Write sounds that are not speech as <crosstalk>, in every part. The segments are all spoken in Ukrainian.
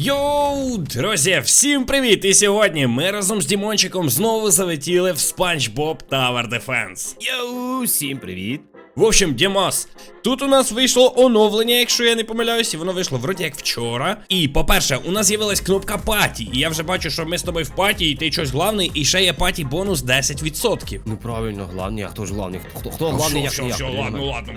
Йоу, друзі, всім привіт! І сьогодні ми разом з Дімончиком знову залетіли в SpongeBob Tower Defense. Йоу, всім привіт! В общем, Дімас, тут у нас вийшло оновлення, якщо я не помиляюсь, і воно вийшло вроді як вчора. І, по-перше, у нас з'явилась кнопка паті. І я вже бачу, що ми з тобою в паті, і ти щось главний, і ще є паті бонус 10%. Ну правильно, главний, а хто ж главний? Хто, хто главний, як не я? все, ладно, ладно.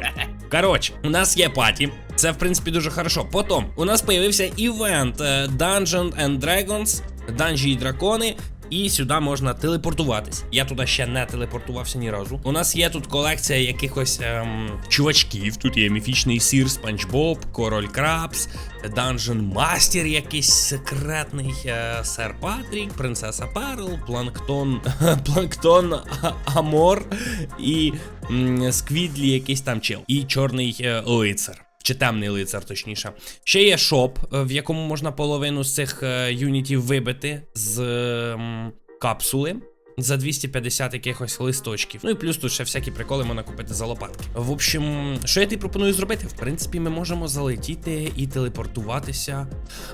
<laughs> Коротше, у нас є паті. Це, в принципі, дуже хорошо. Потім у нас появився івент е, Dungeon and Dragons, Данжі і дракони. І сюди можна телепортуватись. Я туди ще не телепортувався ні разу. У нас є тут колекція якихось ем, чувачків. Тут є міфічний сир, Спанч Боб, Король Крабс, Данжен Мастер, якийсь секретний е, сер Патрік, принцеса Перл, Планктон, <laughs> Планктон Амор і м, Сквідлі, якийсь там чел. І чорний е, лицар. Чи темний лицар, точніше. Ще є шоп, е, в якому можна половину з цих е, юнітів вибити з капсули. За 250 якихось листочків. Ну і плюс тут ще всякі приколи можна купити за лопатки. В общем, що я тобі пропоную зробити? В принципі, ми можемо залетіти і телепортуватися.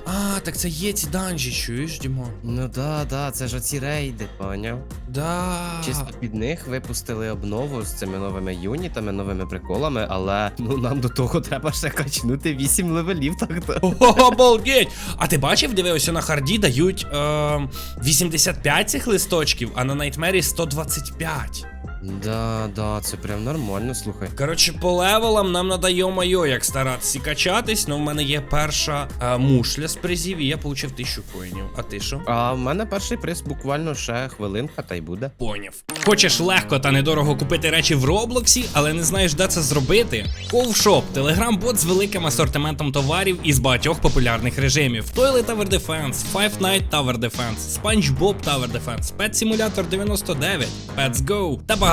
А, так це є ці данжі, чуєш, Дімон? Ну да, да, це ж оці рейди, поняв? Да. Чисто під них випустили обнову з цими новими юнітами, новими приколами, але ну нам до того треба ще качнути 8 левелів, так то. <laughs> Обалдеть! А ти бачив, дивився на харді дають е, 85 цих листочків, а на Найтмері 125. Да, да, це прям нормально, слухай. Коротше, по левелам нам надо йо-майо, як старатися качатись, ну в мене є перша е, мушля з призів, і я получив 1000 коїнів. А ти що? А в мене перший приз буквально ще хвилинка, та й буде. Поняв. Хочеш легко та недорого купити речі в Роблоксі, але не знаєш, де це зробити? Ковшоп телеграм-бот з великим асортиментом товарів із багатьох популярних режимів: Toilet Tower Defense, Five Night Tower Defense, SpongeBob Tower Defense, Pet Simulator 99, Pets Go та багато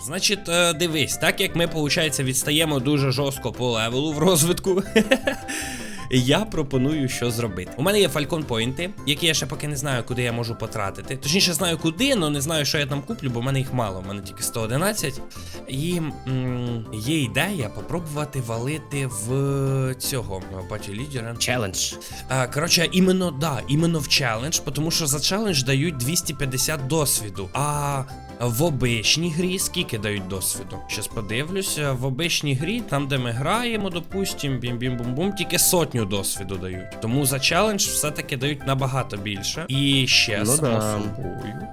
Значить, е, дивись, так як ми, виходить, відстаємо дуже жорстко по левелу в розвитку. <laughs> Я пропоную, що зробити. У мене є фалькон поінти, які я ще поки не знаю, куди я можу потратити. Точніше, знаю куди, але не знаю, що я там куплю, бо в мене їх мало. У мене тільки 111. І м, є ідея попробувати валити в цього батю лідера. Челендж. Коротше, іменно да, іменно в челендж, тому що за челендж дають 250 досвіду. А в обичній грі скільки дають досвіду? Щас подивлюся. В обичній грі, там де ми граємо, допустим, бім-бім-бум-бум, тільки сотню досвіду дають. Тому за челендж все-таки дають набагато більше. І ще Ну да. собою.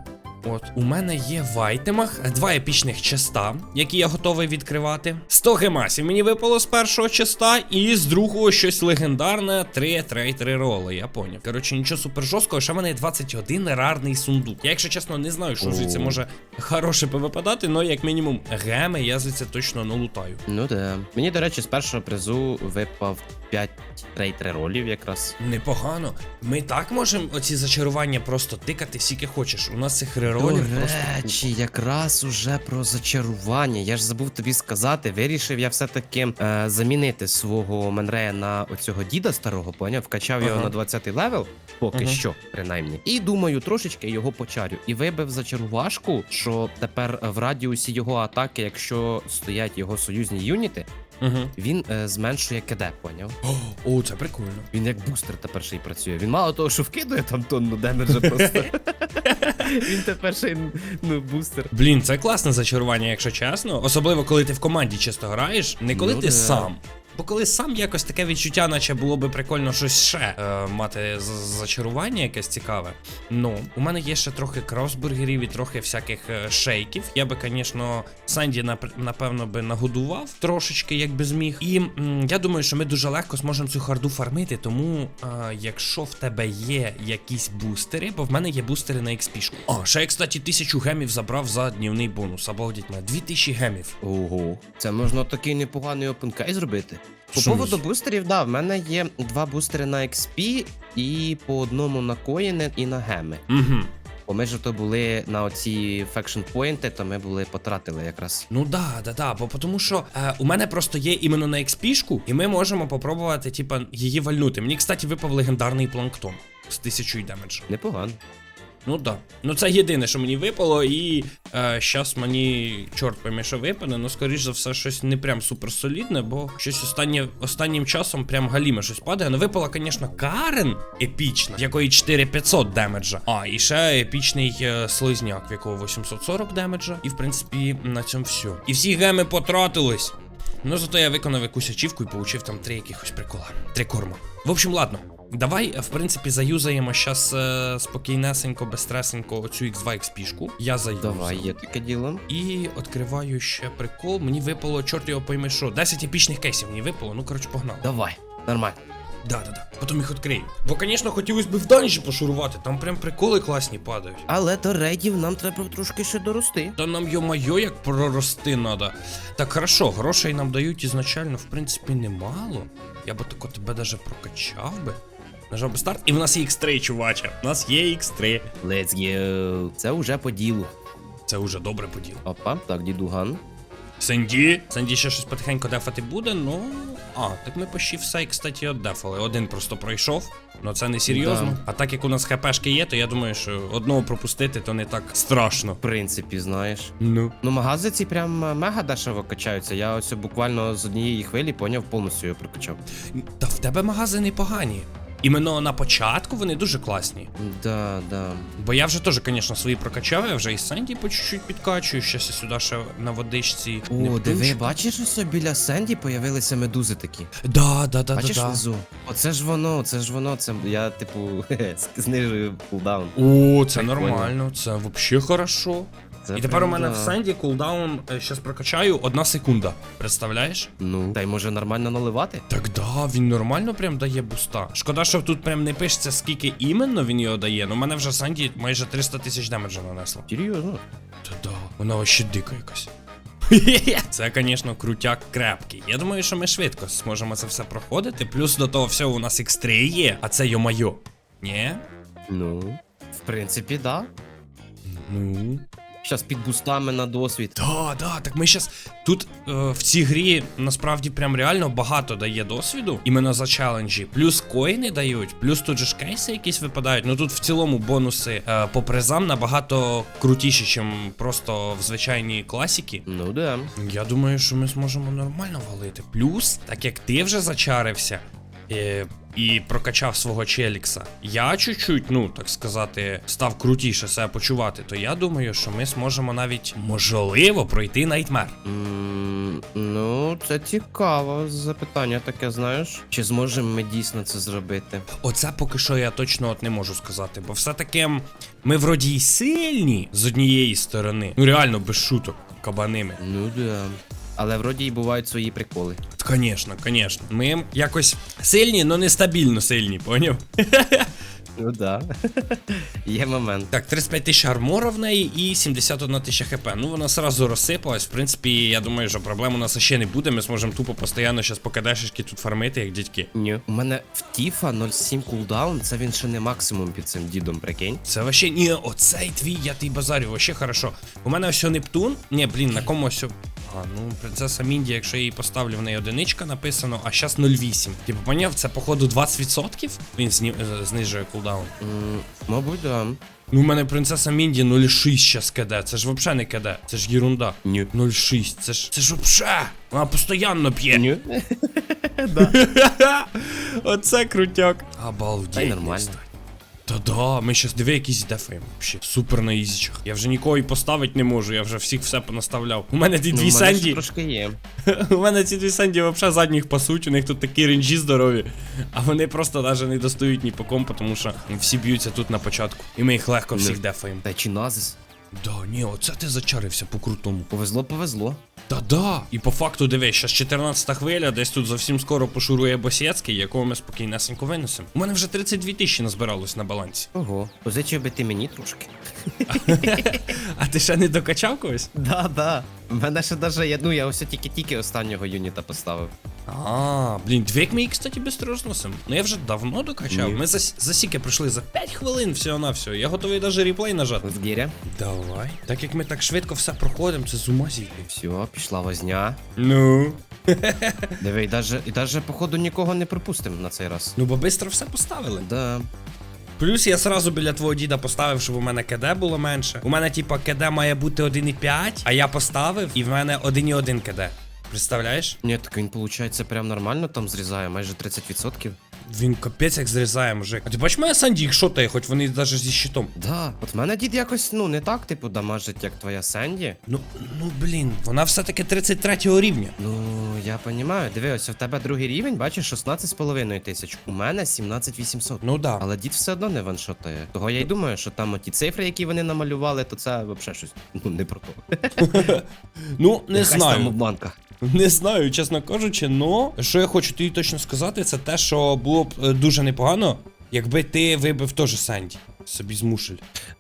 От, у мене є в айтемах два епічних честа, які я готовий відкривати. 100 гемасів мені випало з першого честа, і з другого щось легендарне 3 3 роли, я поняв. Коротше, нічого супер жорсткого, ще в мене є 21 рарний сундук. Я, якщо чесно, не знаю, що звідси може хороше повипадати, але як мінімум геми я звідси точно налутаю. Ну да. Мені, до речі, з першого призу випав 5 рейтри ролів якраз. Непогано. Ми так можемо оці зачарування просто тикати скільки хочеш. У нас цих реролів До просто. речі, якраз уже про зачарування. Я ж забув тобі сказати. Вирішив я все-таки е, замінити свого Менрея на оцього діда старого, поняв? Вкачав його Ага. на 20 левел, поки Ага. що, принаймні. І думаю, трошечки його почарю. І вибив зачарувашку, що тепер в радіусі його атаки, якщо стоять його союзні юніти, Угу. він е, зменшує КД, поняв? О, це прикольно. Він як бустер тепер ще й працює. Він мало того, що вкидує там тонну демеджа просто. <laughs> Він тепер ще й ну, бустер. Блін, це класне зачарування, якщо чесно. Особливо, коли ти в команді чисто граєш, не коли Ну ти да. сам. Бо коли сам якось таке відчуття, наче було би прикольно щось ще е, мати зачарування якесь цікаве. Ну, у мене є ще трохи кросбургерів і трохи всяких е, шейків. Я би, звісно, Санді нап- напевно би нагодував трошечки, як би зміг. І м, я думаю, що ми дуже легко зможемо цю харду фармити. Тому, е, якщо в тебе є якісь бустери, бо в мене є бустери на XP. А, ще я, кстати, тисячу гемів забрав за днівний бонус. Обалдіть мене, 2000 гемів. Ого. Це можна такий непоганий опенкей зробити. По Що поводу бустерів, да, в мене є два бустери на XP і по одному на коїни і на геми. Угу. Бо ми ж то були на оці фекшн поінти, то ми були потратили якраз. Ну да, да, да, бо тому що е, у мене просто є іменно на XP-шку, і ми можемо попробувати, типа, її вальнути. Мені, кстати, випав легендарний планктон з тисячою демеджу. Непогано. Ну да. Ну це єдине, що мені випало, і е, щас мені чорт пойме, що випаде, ну скоріш за все, щось не прям супер солідне, бо щось останнє, останнім часом прям галіме щось падає. Ну випала, звісно, Карен епічна, в якої 4500 демеджа. А, і ще епічний е, слизняк, в якого 840 демеджа. І в принципі на цьому все. І всі геми потратились. Ну зато я виконав якусь ачівку і получив там три якихось прикола. Три корма. В общем, ладно. Давай, в принципі, заюзаємо щас е, спокійнесенько, безстресенько оцю X2 XP-шку. Я заюзав. Давай, є таке діло. І відкриваю ще прикол. Мені випало, чорт його пойми що. 10 епічних кейсів мені випало. Ну, коротше, погнали. Давай, нормально. Да, да, да. Потім їх відкрию. Бо, звісно, хотілося б в данжі пошурувати. Там прям приколи класні падають. Але до рейдів нам треба трошки ще дорости. Та нам йо-майо, як прорости надо. Так, хорошо, грошей нам дають ізначально, в принципі, немало. Я би тако тебе даже прокачав би. Нажав би старт, і в нас є X3, чуваче. У нас є X3. Let's go. Це вже по ділу. Це вже добре поділ. Опа, так, дідуган. Сенді. Сенді ще щось потихеньку дефати буде, ну. А, так ми почти все, кстати, отдефали. Один просто пройшов, ну це не серйозно. Да. А так як у нас хпшки є, то я думаю, що одного пропустити то не так страшно. В принципі, знаєш. Ну. Ну, магази ці прям е, мега дешево качаються. Я ось буквально з однієї хвилі поняв, повністю його прокачав. Та в тебе магазини погані. Іменно на початку вони дуже класні. Да, да. Бо я вже теж, звісно, свої прокачав, я вже і Сенді по чуть-чуть підкачую. Щас сюди ще на водичці. О, диви, бачиш, ось біля Сенді появилися медузи такі. Да, да, да, да, Бачиш да. внизу? Оце ж воно, це ж воно. Це я, типу, <laughs> знижую кулдаун. О, це Прикольно. нормально, це взагалі хорошо. Це І тепер у прям, мене да. в Сенді кулдаун зараз прокачаю одна секунда. Представляєш? Ну, та й може нормально наливати? Так да, він нормально прям дає буста. Шкода, що тут прям не пишеться, скільки іменно він його дає. Ну, у мене вже Санді майже 300 тисяч демеджа нанесла. Серйозно? Та да, вона вообще дика якась. <laughs> Це, звісно, крутяк крепкий. Я думаю, що ми швидко зможемо це все проходити. Плюс до того всього у нас X3 є, а це йо-майо. Ні? Ну, в принципі, да. Ну. Щас під бустами на досвід. Да, да, так ми щас. Тут е, в цій грі насправді прям реально багато дає досвіду, іменно за челенджі. Плюс коїни дають, плюс тут же ж кейси якісь випадають. Ну тут в цілому бонуси е, по призам набагато крутіші, ніж просто в звичайній класіки. Ну да. Я думаю, що ми зможемо нормально валити. Плюс, так як ти вже зачарився. Е, І прокачав свого челікса. Я чуть-чуть, ну так сказати, став крутіше себе почувати. То я думаю, що ми зможемо навіть можливо пройти Найтмер. М, Ну, це цікаво запитання таке, знаєш. Чи зможемо ми дійсно це зробити? Оце поки що я точно от не можу сказати, бо все-таки ми вроді й сильні з однієї сторони. Ну реально без шуток, кабаними. Ну да. Але вроді й бувають свої приколи. Звісно, звісно. Ми якось сильні, але нестабільно сильні, поняв? <laughs> Ну да. <laughs> Є момент. Так, 35 тисяч армора в неї і 71 тисяча хп. Ну вона сразу розсипалась. В принципі, я думаю, що проблем у нас ще не буде. Ми зможемо тупо постійно зараз по кадешечки тут фармити, як дядьки. Ні. У мене в Тіфа 0,7 кулдаун, це він ще не максимум під цим дідом, прикинь. Це вообще ні, оцей твій, я ти базарю, вообще хорошо. У мене ось Нептун. Ні, блін, на кому ось. А, ну, принцеса Мінді, якщо я її поставлю, в неї одиничка написано, а зараз 0,8. Типу, поняв, це походу 20% він зні... е, знижує кулдаун. М, Мабуть, да. Ну, у мене принцеса Мінді 0,6 щас киде. Це ж вообще не киде. Це ж єрунда. Ні. 0,6. Це ж. Це ж вообще. Вона постійно п'є. Ні. <laughs> <laughs> Оце крутяк. Та й Обалдеть. нормально. Та да, ми щас диви якісь дефаємо. Вообще. Супер на ізічах. Я вже нікого і поставити не можу, я вже всіх все понаставляв. У мене ті Ну, дві Санді. Сенді. трошки є. <laughs> У мене ці дві Сенді взагалі задніх пасуть, у них тут такі ренджі здорові. А вони просто навіть не достають ні по ком, тому що всі б'ються тут на початку. І ми їх легко всіх дефаємо. Та чи назис? Да, ні, оце ти зачарився по-крутому. Повезло, повезло. Та-да. І по факту дивись, щас 14-та хвиля, десь тут зовсім скоро пошурує Босєцький, якого ми спокійнесенько винесемо. У мене вже 32 тисячі назбиралось на балансі. Ого. Позичив би ти мені трошки. <laughs> А ти ще не докачав когось? Да, да. В мене ще даже, я, ну я ось тільки-тільки останнього юніта поставив. А, блін, двік її, кстати, бистро розносимо. Ну я вже давно докачав. Ні. Ми за, за сіки пройшли за 5 хвилин всього на все. Я готовий навіть реплей нажати. В гіря. Давай. Так як ми так швидко все проходимо, це з ума зійти. Все, пішла возня. Ну. Диви, і даже, і даже, походу, нікого не пропустимо на цей раз. Ну, бо бистро все поставили. Да. Плюс я сразу біля твого діда поставив, щоб у мене КД було менше. У мене, типа, КД має бути 1,5, а я поставив, і в мене 1,1 КД. Представляєш? Ні, так він, виходить, прям нормально там зрізає, майже 30%. Він капець як зрізає, мужик. А ти бачиш моя Санді, їх шотає, хоч вони навіть зі щитом. Да. От в мене дід якось, ну, не так, типу, дамажить, як твоя Сенді. Ну, ну блін, вона все-таки 33 рівня. Ну, я розумію. Диви, ось в тебе другий рівень, бачиш, 16,5 тисяч. У мене 17,800. Ну да. Але дід все одно не ваншотає. Того я й думаю, що там оті цифри, які вони намалювали, то це взагалі щось ну, не про то. <laughs> Ну, не Якась там знаю. обманка. Не знаю, чесно кажучи, но що я хочу тобі точно сказати, це те, що було б е, дуже непогано, якби ти вибив теж Санді. Собі змушель.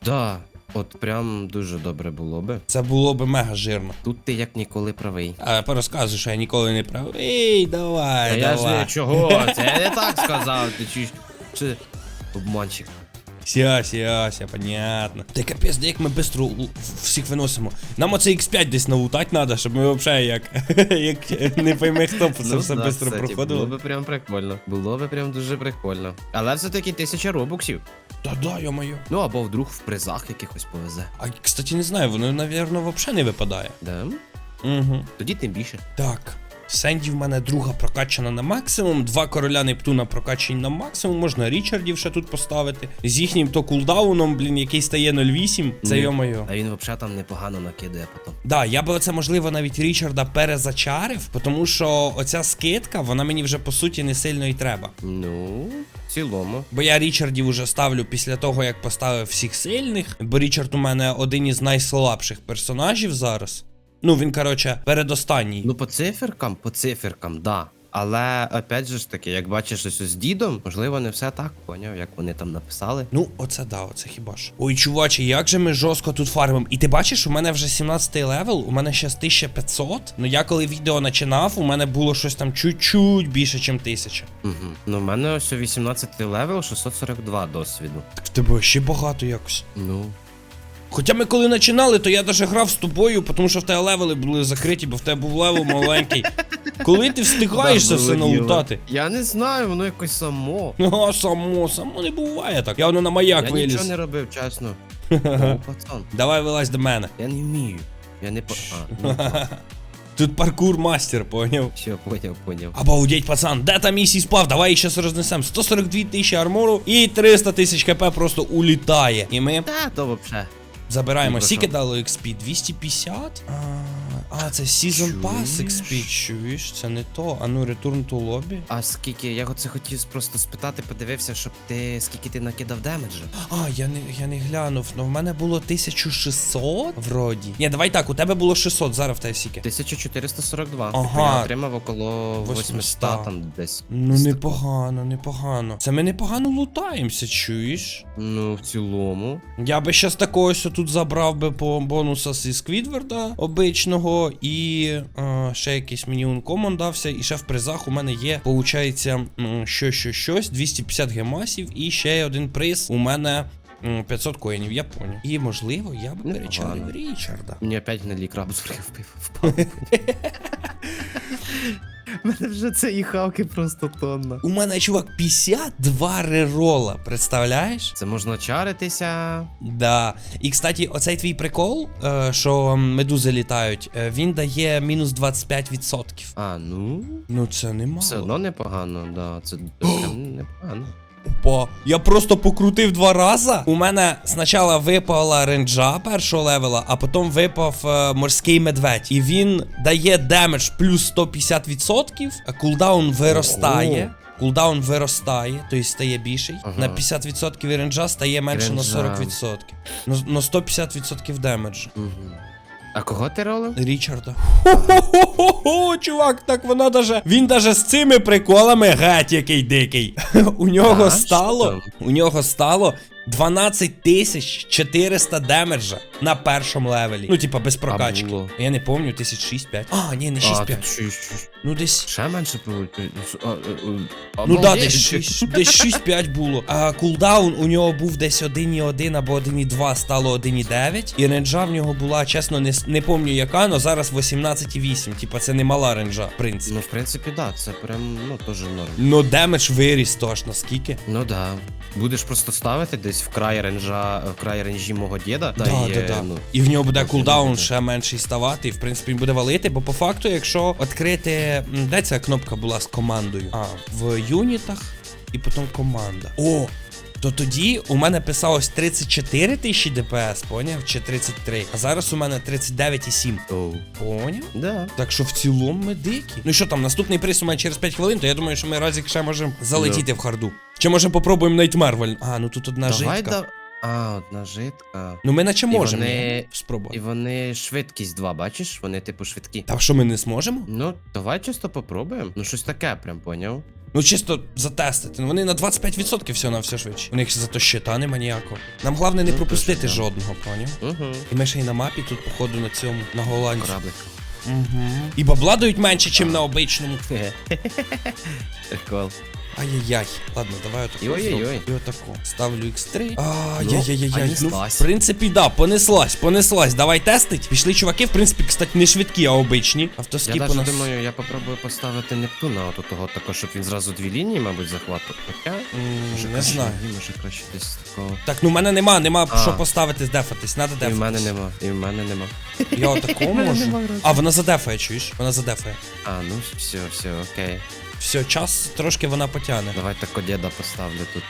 Да, от прям дуже добре було би. Це було б мега жирно. Тут ти як ніколи правий. А порозказуй, що я ніколи не прав. Ей, давай, А я ж давай. не чого? Це я не так сказав. Ти чи, чи обманщик. Ся, ся, ся, понятно. Та капець, де як ми швидко всіх виносимо. Нам оце X5 десь налутати треба, щоб ми взагалі як, <laughs> як не пойми хто це Ну, все да, швидко кстати, Було би прям прикольно. Було би прям дуже прикольно. Але все-таки тисяча робоксів. Та да, йо-моє. Ну або вдруг в призах якихось повезе. А кстати, не знаю, воно, напевно, взагалі не випадає. Да? Угу. Тоді тим більше. Так. Сенді в мене друга прокачана на максимум, два короля Нептуна прокачані на максимум, можна Річардів ще тут поставити. З їхнім то кулдауном, блін, який стає 0,8. Це йо-моє. А він взагалі там непогано накидає потім. Да, я би оце можливо навіть Річарда перезачарив, тому що оця скидка, вона мені вже по суті не сильно і треба. Ну, в цілому. Бо я Річардів уже ставлю після того, як поставив всіх сильних. Бо Річард у мене один із найслабших персонажів зараз. Ну, він, коротше, передостанній. Ну, по циферкам, по циферкам, да. Але опять же ж таки, як бачиш ось з дідом, можливо, не все так, поняв, як вони там написали. Ну, оце да, оце хіба ж. Ой, чуваче, як же ми жорстко тут фармимо. І ти бачиш, у мене вже 17 левел, у мене ще 1500. Ну я коли відео починав, у мене було щось там чуть-чуть більше, ніж 1000. Угу. Ну, в мене ось 18 левел, 642 досвіду. Так в тебе ще багато якось. Ну. Хоча ми коли починали, то я даже грав з тобою, тому що в тебе левели були закриті, бо в тебе був левел маленький. Коли ти встигаєш це все налутати? Я не знаю, воно якось само. Ну, а само, само не буває так. Я воно на маяк виліз. я нічого не робив, чесно. О, <laughs> пацан. Давай вилазь до мене. Я не вмію. Я не по. А, ну, <laughs> Тут паркур мастер, поняв. все, поняв, поняв. Обалдеть, пацан, де там місій спав? Давай їх щас рознесем. 142 тисячі армору і 300 тисяч хп просто улітає. І ми Та, то взагалі. Забираємо. Скільки дало XP? 250? А, а це Season Pass XP, чуєш? Це не то. А ну, Return to Lobby. А скільки, я оце хотів просто спитати, подивився, щоб ти скільки ти накидав демеджа. А, я не, я не глянув. Ну в мене було 1600 вроді. Ні, давай так, у тебе було 600, зараз в тебе скільки. 1442. Ага. Типу, я отримав около 800. 800 там десь. Ну непогано, непогано. Це ми непогано лутаємося, чуєш? Ну, в цілому. Я би щас такого ось тут забрав би по бонуса зі Сквідварда обичного, і е, ще якийсь мені ункомон дався, і ще в призах у мене є, получається, м, що, що, щось, 250 гемасів, і ще один приз у мене. 500 коїнів, я поняв. І можливо, я би Непогано. перечарив Річарда. Мені опять на краб впив. впав. У <laughs> мене вже цієї хавки просто тонна. У мене, чувак, 52 рерола, представляєш? Це можна чаритися. Да. І кстати, оцей твій прикол, е, що медузи літають, е, він дає мінус 25%. А, ну. Ну це немало. Все одно непогано, да. Це <gasps> прям непогано. Опа, я просто покрутив два рази. У мене спочатку випала ренджа першого левела, а потім випав е, морський медведь. І він дає демедж плюс 150%, а кулдаун виростає. Кулдаун виростає, тобто стає більший. Ага. На 50% ренджа стає менше Ренджа. на 40%. На, на 150% демеджу. Угу. А кого ти ролив? Річарда. Хо-хо-хо-хо, чувак, так вона даже. Він даже з цими приколами геть який дикий. <laughs> У нього А, стало. У нього стало 12 400 демеджа на першому левелі. Ну, типа, без прокачки. було? Я не пам'ятаю, 1006 5 А, ні, не 6 А, 5 тут ще- ще- Ну, десь. Ще менше було. А, е, Ну да, десь 6, десь 6-5 було. А кулдаун у нього був десь 1,1 або 1,2 стало 1,9. І ренджа в нього була, чесно, не, не пам'ятаю яка, але зараз 18,8. Типа це не мала ренджа, в принципі. Ну, в принципі, да, це прям, ну, теж норм. Ну демедж виріс тож, наскільки. Ну да. Будеш просто ставити десь в край ренжа, в край ренжі мого діда. Да, та да, й, да, ну, І в нього буде кулдаун буде. ще менший ставати, і в принципі він буде валити, бо по факту, якщо відкрити. Де ця кнопка була з командою? А, в юнітах і потім команда. О! То тоді у мене писалось 34 тисячі ДПС, поняв? Чи 33. А зараз у мене 39,7. Оу. Поняв? Да. Так що в цілому ми дикі. Ну і що там, наступний приз у мене через 5 хвилин, то я думаю, що ми разик ще можемо залетіти в харду. Чи може попробуємо Nightmare валь... А, ну тут одна Давай житка. да. А, одна житка. Ну ми наче можемо вони- спробувати. І вони швидкість 2, бачиш? Вони типу швидкі. Та що ми не зможемо? Ну, давай чисто попробуємо. Ну, щось таке, прям поняв. Ну чисто затестити. Ну вони на 25% все на все швидше. У них зато щита нема ніякого. Нам головне не Ну, пропустити жодного, поняв? Угу. І ми ще й на мапі тут, походу, на цьому, на голландці. Кораблик. Угу. І бабла дають менше, ніж на обичному. Прикол. Ай-яй-яй. Ладно, давай отаку. Ой-ой-ой. І отаку. Ставлю X3. Ну, Ай-яй-яй-яй. Ну, в принципі, да, понеслась, понеслась. Давай тестить. Пішли чуваки, в принципі, кстати, не швидкі, а обичні. Я Автоскіп у навіть нас. думаю, я попробую поставити Нептуна от того, такого, щоб він зразу дві лінії, мабуть, захватив. Хоча. Може, Не краще знаю. ні, може краще десь такого. Так, ну в мене нема, нема А. що поставити, здефатись. Надо І дефатись. в мене нема, і в мене нема. Я <laughs> мене можу. А, вона задефає, чуєш? Вона задефає. А, ну все, все, окей. Все, час трошки вона потягне. Давай так діда поставлю тут.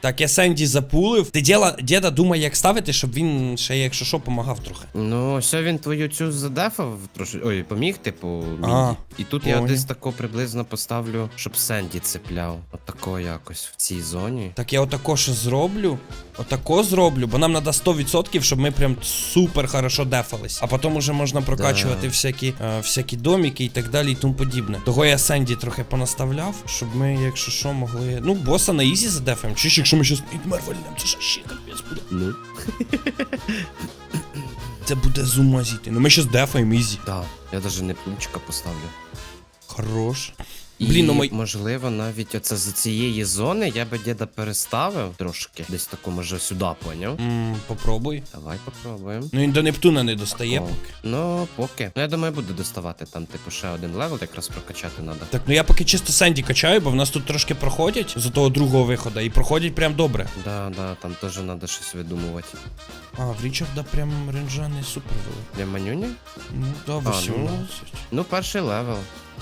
Так, я Сенді запулив. Ти діла, діда думає, як ставити, щоб він ще, якщо що, помагав трохи. Ну, все він твою цю задефав трошки. Ой, поміг, типу, А. І тут я поняв. десь тако приблизно поставлю, щоб Сенді цепляв. Отако якось в цій зоні. Так я отако що зроблю. Отако зроблю, бо нам треба 100%, щоб ми прям супер хорошо дефались. А потім уже можна прокачувати Да. всякі, е, всякі доміки і так далі і тому подібне. Того я Сенді трохи понаставляв, щоб ми, якщо що, могли. Ну, боса на ізі задефаємо. Чи ж якщо ми щось Найтмер вальнем, це ж ще капець буде. Ну. <laughs> Це буде з ума зійти. Ну ми щас дефаємо ізі. Так, я навіть не пунчика поставлю. Хорош. Блін, ну мой. можливо, навіть оце з цієї зони я би діда переставив трошки. Десь тако, може, сюди, поняв? М, попробуй. Давай попробуємо. Ну він до Нептуна не достає О, поки. Ну, поки. Ну, я думаю, буду доставати там, типу, ще один левел, якраз прокачати треба. Так, ну я поки чисто Сенді качаю, бо в нас тут трошки проходять з того другого виходу, і проходять прям добре. Да, да, там теж треба щось видумувати. А, в Річарда прям ренджа не супер вели. Для манюні? Ну да, ну. 18. Ну, перший левел.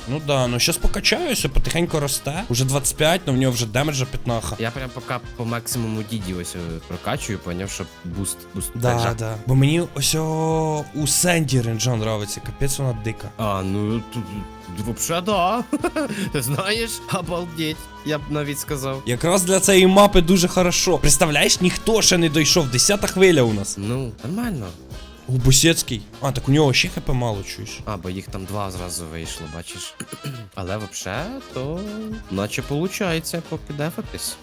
Ну да, ну щас покачаюся, потихеньку росте. Уже 25, ну в нього вже демеджа 15. Я прям поки по максимуму діді ось е, прокачую, поняв, щоб буст, буст. Да, да. Бо мені ось о, у Сенді ренджа нравиться, капець вона дика. А, ну тут вообще да. <laughs> Знаєш, обалдеть, я б навіть сказав. Якраз для цієї мапи дуже хорошо. Представляєш, ніхто ще не дійшов. Десята хвиля у нас. Ну, нормально. У Бусецький. А, так у нього ще хп мало чуєш. А, бо їх там два зразу вийшло, бачиш. Але вообще, то наче получається поки дефатись.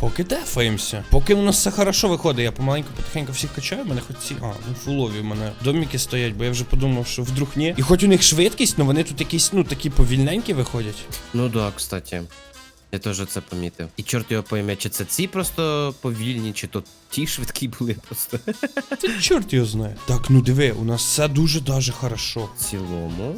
Поки дефаємося. Поки у нас все хорошо виходить, я помаленьку потихеньку всіх качаю, мене хоч ці. А, ну фулові в мене доміки стоять, бо я вже подумав, що вдруг ні. І хоч у них швидкість, але вони тут якісь, ну, такі повільненькі виходять. Ну да, кстати. Я теж це помітив. І чорт його пойме, чи це ці просто повільні, чи то ті <laughs> швидкі були просто. Це чорт його знає. Так, ну диви, у нас все дуже даже хорошо. В цілому.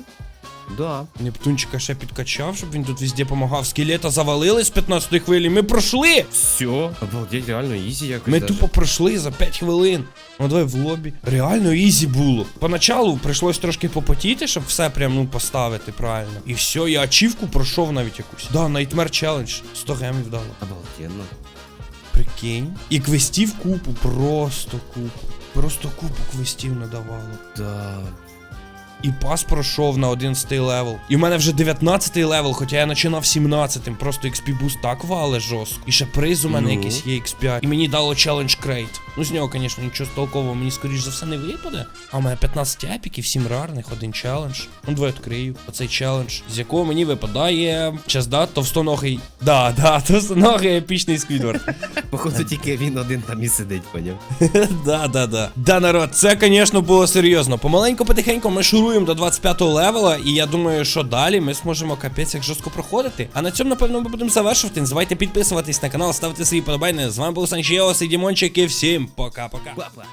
Да. Нептунчика ще підкачав, щоб він тут везде помагав. Скелета завалили з 15 хвилі. Ми пройшли! Все. Обалдеть, реально ізі якось. Ми даже. тупо пройшли за 5 хвилин. Ну давай в лобі. Реально ізі було. Поначалу прийшлось трошки попотіти, щоб все прям ну поставити правильно. І все, я ачівку пройшов навіть якусь. Да, Nightmare Challenge. 100 гемів дало. Обалденно. Прикинь. І квестів купу, просто купу. Просто купу квестів надавало. Да. І пас пройшов на 11 левел. І в мене вже 19 левел, хоча я починав 17-м. Просто XP буст так вале жорстко. І ще приз у мене Ну. якийсь є X5. І мені дало челендж крейт. Ну, з нього, звісно, нічого толкового мені, скоріш за все, не випаде. А у мене 15 епіків, 7 рарних, один челендж. Ну, давай відкрию. Оцей челендж, з якого мені випадає. Час да, товстоногий. Да, да, товстоногий епічний сквідвард. <laughs> Походу, тільки він один там і сидить, поняв. <laughs> Да, да, да. Да, народ, це, звісно, було серйозно. Помаленьку, потихеньку ми шуруємо до 25-го левела, і я думаю, що далі ми зможемо капець як жорстко проходити. А на цьому, напевно, ми будемо завершувати. Не забувайте підписуватись на канал, ставити свої подобайни. З вами був Санчіос і Дімончик, і всім пока-пока. Папа.